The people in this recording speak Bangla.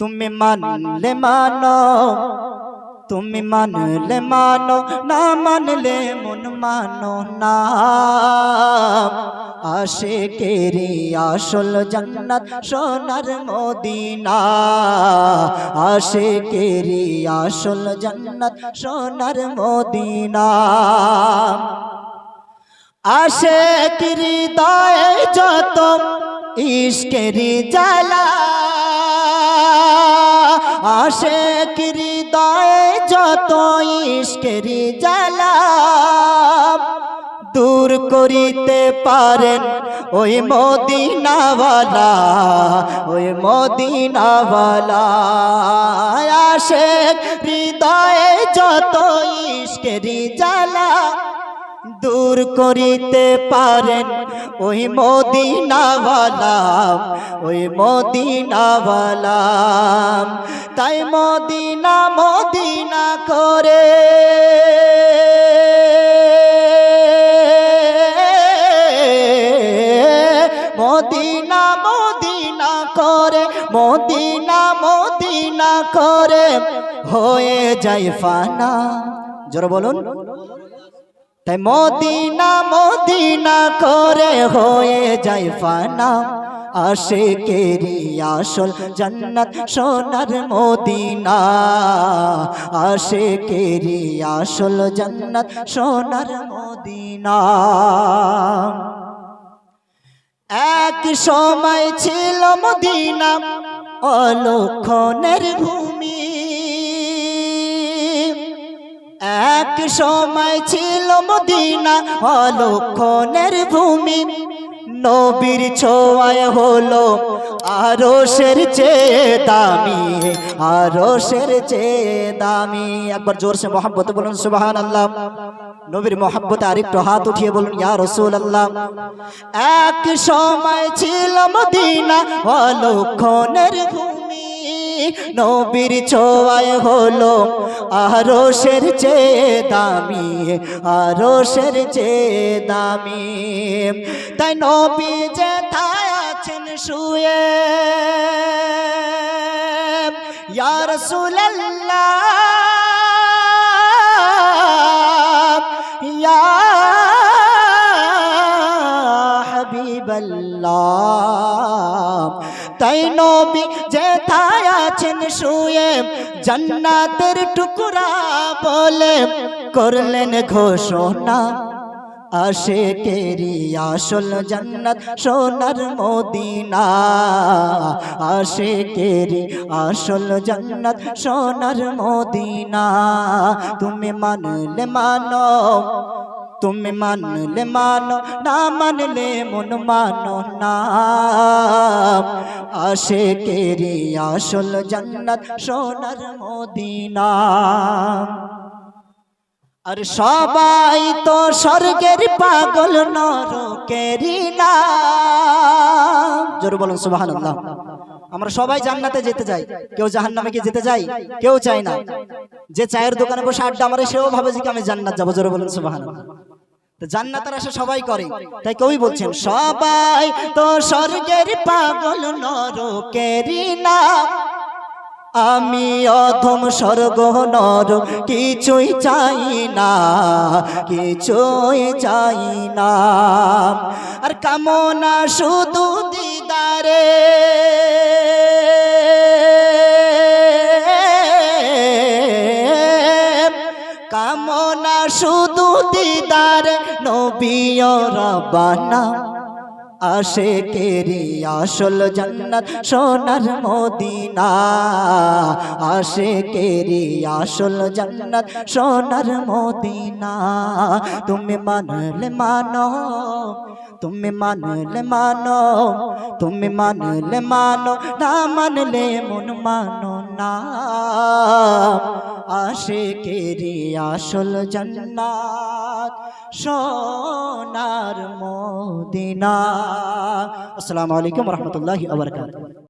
তুমি মানলে মানো তুমি মানলে মানো না মানলে মন মানো না আশে কেরি আসল জান্নাত সোনার মদিনা আশে কেরি আসল জান্নাত সোনার মদিনা আশে হৃদয়ে যত ইশকেরি জ্বালা আশে হৃদয়ে যত ইশকেরি জ্বালা, দূর করিতে পারেন ওই মদিনাওয়ালা ওই মদিনাওয়ালা। আশে হৃদয়ে যত ইশকেরি জ্বালা দূর করিতে পারেন। ওই মদিনাওয়ালা ওই মদিনাওয়ালা তাই মদিনা মদিনা করে। মদিনা মদিনা করে, মদিনা মদিনা করে। হয়ে যায় ফানা। জোর বলুন। তাই মদিনা মদিনা করে হয়ে যায় ফানা। আশে কেরি আসল জন্নত সোনার মদিনা। আশে কেরি আসল জন্নত সোনার মদিনা। এক সময় ছিল মদিনা, অলক্ষণের ভূমি। এক সময় ছিল মদিনা অলক্ষণের ভূমি। নবীর ছোঁয়ায় হলো আরও সের চেয়ে দামি আরও সের চেয়ে দামি। একবার জোরসে মোহাম্মত বলুন সুবাহান আল্লাহ নবীর মোহাম্মতে আরেকটু হাত উঠিয়ে বলুন, ইয়া রসুল আল্লাহ এক সময় ছিল মদিনা অলক্ষণের ভূমি। নবীর ছোঁয়ায় হলো আরও সের চেয়ে দামি আরও সের চেয়ে দামি। তাই নবী যে থায় আছেন শুয়ে, ইয়া রাসূলুল্লাহ, ইয়া হাবিবাল্লাহ। তাই নবী যেথায় আছেন শুয়ে জান্নাতের টুকরা বলে করলেন ঘোষণা। আশে কেরি আসল জান্নাত সোনার মদিনা। আশে কেরি আসল জান্নাত সোনার মদিনা। তুমি মানলে মানো তুমি মানলে মানো না মানলে মন মানো না। আশে কেরি আসল জান্নাত সোনার মদিনা। আর সবাই তো স্বর্গের পাগল নরকেরি না জোর বলুন সুবহানাল্লাহ। আমরা সবাই জান্নাতে যেতে চাই। কেউ জাহান্নামে কি যেতে চাই? কেউ চায় না। যে চায়ের দোকানে বসে আড্ডা মারে সেও ভাবে যে কি আমি জান্নাত যাব। জোরে বলুন সুবহানাল্লাহ। জান্নাতের আশা সবাই করে। তাই কেউই বলছেন সবাই তো স্বর্গের পাগল নরকেরি না। আমি অধম স্বর্গ নর কিছুই চাই না কিছুই চাই না। আর কামনা শুধু দিদারে। শুধু দিদার নবীয় রবানা। আশে কেরি আসল জান্নাত সোনার মদিনা। আশে কেরি আসল জান্নাত সোনার মদিনা। তুমি মানলে মানো তুমি মানলে মানো তুমি মানলে মানো না মানলে মন মানো না। আশে কেরি আসল জান্নাত সোনার মদিনা। আসসালামু আলাইকুম রহমতুল্লাহি আবরকাত